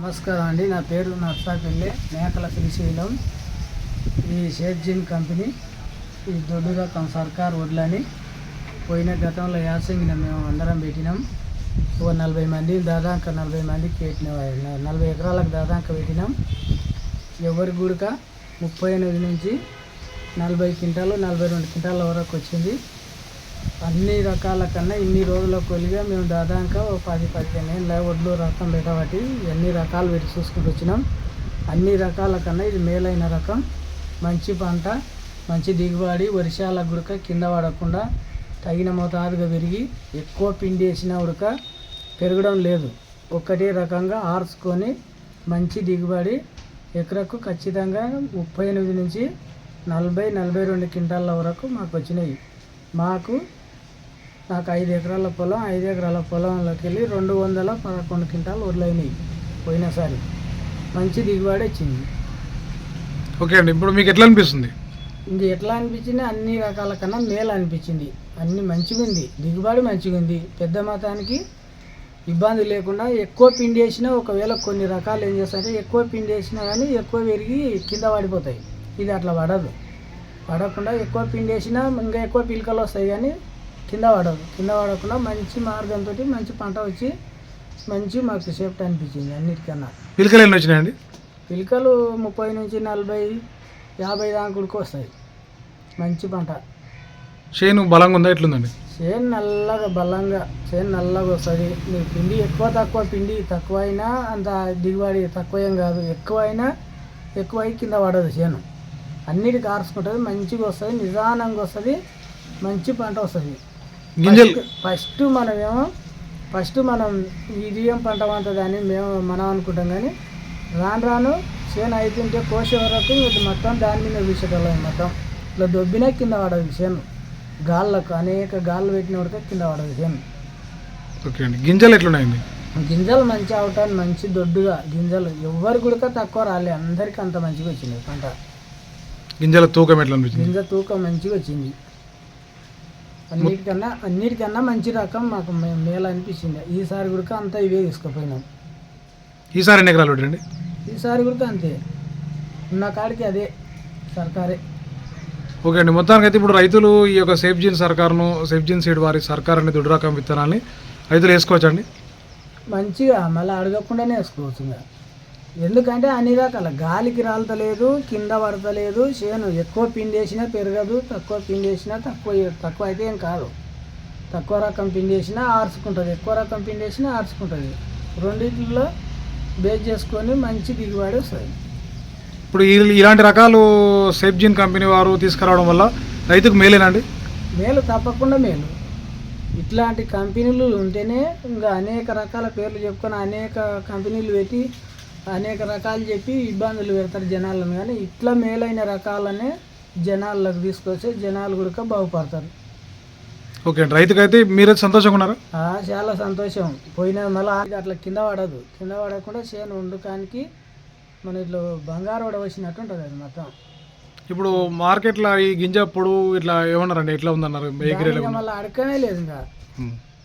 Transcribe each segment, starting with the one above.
నమస్కారం అండి. నా పేరు నర్సాపల్లి మేకల శ్రీశైలం. ఈ షేర్జిన్ కంపెనీ ఈ దొడ్డు రకం సర్కార్ వడ్లని. పోయిన గతంలో యాసంగిన మేము అందరం పెట్టినాం. ఓ నలభై మంది దాదాపు నలభై మందికి పెట్టిన నలభై ఎకరాలకు దాదాపు పెట్టినాం. ఎవరి గుడిక? ముప్పై ఎనిమిది నుంచి నలభై క్వింటాలు నలభై రెండు క్వింటాల వరకు వచ్చింది. అన్ని రకాల కన్నా ఇన్ని రోజుల కొలిగా మేము దాదాపు ఒక పది పదిహేను ఏళ్ళ ఒడ్లు రకం పెట్టబట్టి అన్ని రకాలు పెట్టి చూసుకుంటూ వచ్చినాం. అన్ని రకాల కన్నా ఇది మేలైన రకం. మంచి పంట మంచి దిగుబడి వర్షాల గుడక కింద పడకుండా తగిన మోతాదుగా పెరిగి ఎక్కువ పిండి వేసిన ఉడక పెరగడం లేదు. ఒక్కటే రకంగా ఆర్చుకొని మంచి దిగుబడి ఎకరకు ఖచ్చితంగా ముప్పై ఎనిమిది నుంచి నలభై నలభై రెండు క్వింటాల వరకు మాకు వచ్చినాయి. మాకు నాకు ఐదు ఎకరాల పొలం ఐదు ఎకరాల పొలంలోకి వెళ్ళి రెండు వందల పదకొండు క్వింటాలు వడ్లైనాయి పోయినసారి మంచి దిగుబడి వచ్చింది. ఓకే అండి ఇప్పుడు మీకు ఎట్లా అనిపిస్తుంది? ఇంక ఎట్లా అనిపించింది? అన్ని రకాల కన్నా మేలు అనిపించింది. అన్ని మంచిగా ఉంది. దిగుబడి మంచిగా ఉంది. పెద్ద మతానికి ఇబ్బంది లేకుండా ఎక్కువ పిండి వేసినా ఒకవేళ కొన్ని రకాలు ఏం చేస్తారంటే ఎక్కువ పిండి వేసినా కానీ ఎక్కువ పెరిగి కింద పడిపోతాయి. ఇది అట్లా పడదు. పడకుండా ఎక్కువ పిండి వేసినా ఇంకా ఎక్కువ పిలకలు వస్తాయి కానీ కింద పడదు. కింద పడకుండా మంచి మార్గంతో మంచి పంట వచ్చి మంచి మాకు సేఫ్టీ అనిపించింది అన్నిటికన్నా. పిలకలు ఎన్ని వచ్చినాయండి? పిలకలు ముప్పై నుంచి నలభై యాభై దాకా వస్తాయి. మంచి పంట. చేను బలంగా ఉందా? ఎట్లుందండి? చేను నల్లగా బలంగా చేను నల్లగా వస్తుంది. నీకు పిండి ఎక్కువ తక్కువ పిండి తక్కువ అయినా అంత దిగుబడి తక్కువ ఏం కాదు. ఎక్కువ అయినా ఎక్కువ అయి కింద పడదు చేను. అన్నిటికి కార్చుకుంటుంది మంచిగా వస్తుంది నిదానంగా వస్తుంది మంచి పంట వస్తుంది. గింజలు. ఫస్ట్ మనమేమో ఫస్ట్ మనం ఇది ఏం పంట పంటది అని మేము మనం అనుకుంటాం కానీ రాను రాను చేను అవుతుంటే కోసే వరకు ఇది మొత్తం దాని మీద వీసేటోళ్ళం మొత్తం. ఇట్లా దొబ్బినా కింద పడదు చేను గాళ్ళకు అనేక గాళ్ళు పెట్టిన వరకు కింద పడదు చేను ఓకే అండి. గింజలు ఎట్లున్నాయండి? గింజలు మంచి అవటాన్ని మంచి దొడ్డుగా గింజలు ఎవరి గుడిక తక్కువ రాలే. అందరికీ అంత మంచిగా వచ్చింది పంట. గింజల తూకం ఎట్లా గింజ తూకం మంచిగా వచ్చింది. అన్నిటికన్నా అన్నిటికన్నా మంచి రకం మాకు మేలు అనిపించింది. ఈసారి కూడా అంతా ఇవే తీసుకుపోయినాం. ఈసారి ఎన్ని ఎకరాలు పెట్టండి ఈసారి కూడా అంతే. ఉన్న కాడికి అదే సర్కారే. ఓకే అండి. మొత్తానికి అయితే ఇప్పుడు రైతులు ఈ యొక్క సేఫ్ జీన్ సర్కార్ను సేఫ్ జీన్ సీడ్ వారి సర్కార్ అనే దుడ్డు రకం విత్తనాన్ని రైతులు వేసుకోవచ్చండి మంచిగా మళ్ళీ అడగకుండానే వేసుకోవచ్చు ఎందుకంటే అన్ని రకాల గాలికి రాలతలేదు కింద పడతలేదు చేను ఎక్కువ పిండి వేసినా పెరగదు తక్కువ పిండి వేసినా తక్కువ తక్కువ అయితే ఏం కాదు. తక్కువ రకం పిండి వేసినా ఆర్చుకుంటుంది ఎక్కువ రకం పిండి వేసినా ఆర్చుకుంటుంది. రెండింటిలో బేస్ చేసుకొని మంచి దిగుబడి వస్తుంది. ఇప్పుడు ఇలాంటి రకాలు సేఫ్ జీన్ కంపెనీ వారు తీసుకురావడం వల్ల రైతుకు మేలేనండి మేలు తప్పకుండా మేలు. ఇట్లాంటి కంపెనీలు ఉంటేనే ఇంకా అనేక రకాల పేర్లు చెప్పుకొని అనేక కంపెనీలు పెట్టి అనేక రకాలు చెప్పి ఇబ్బందులు పెడతారు జనాలను. కానీ ఇట్లా మేలైన రకాలనే జనాలకు తీసుకొస్తే జనాలు కూడా బాగుపడతారు. ఓకే అండి. రైతుకైతే మీరైతే సంతోషంగా ఉన్నారా? చాలా సంతోషం. పోయిన మళ్ళీ అట్లా కింద పడదు. కింద పడకుండా చేను వండుకానికి మన ఇట్లా బంగారు వడ వచ్చినట్టు ఉంటుంది అది మొత్తం. ఇప్పుడు మార్కెట్లో ఈ గింజ పొడు ఇట్లా ఏమన్నారండి? ఎట్లా ఉందన్నారు? మళ్ళీ అడకమే లేదు ఇంకా.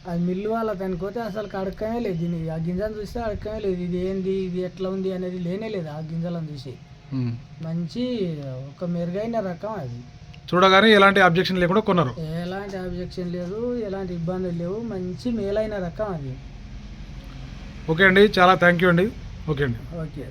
అది మిల్లు వాళ్ళకి అనుకోతే అసలు అడకమే లేదు దీన్ని. ఆ గింజను చూస్తే అడకమే లేదు. ఇది ఏంది? ఇది ఎట్లా ఉంది అనేది లేనే లేదు ఆ గింజలను చూసి. మంచి ఒక మెరుగైన రకం అది. చూడగానే ఎలాంటి అబ్జెక్షన్ లేకుండా కొన్నారు. ఎలాంటి ఆబ్జెక్షన్ లేదు ఎలాంటి ఇబ్బందులు లేవు. మంచి మేలైన రకం అది. ఓకే అండి. చాలా థ్యాంక్ యూ అండి. ఓకే అండి. ఓకే.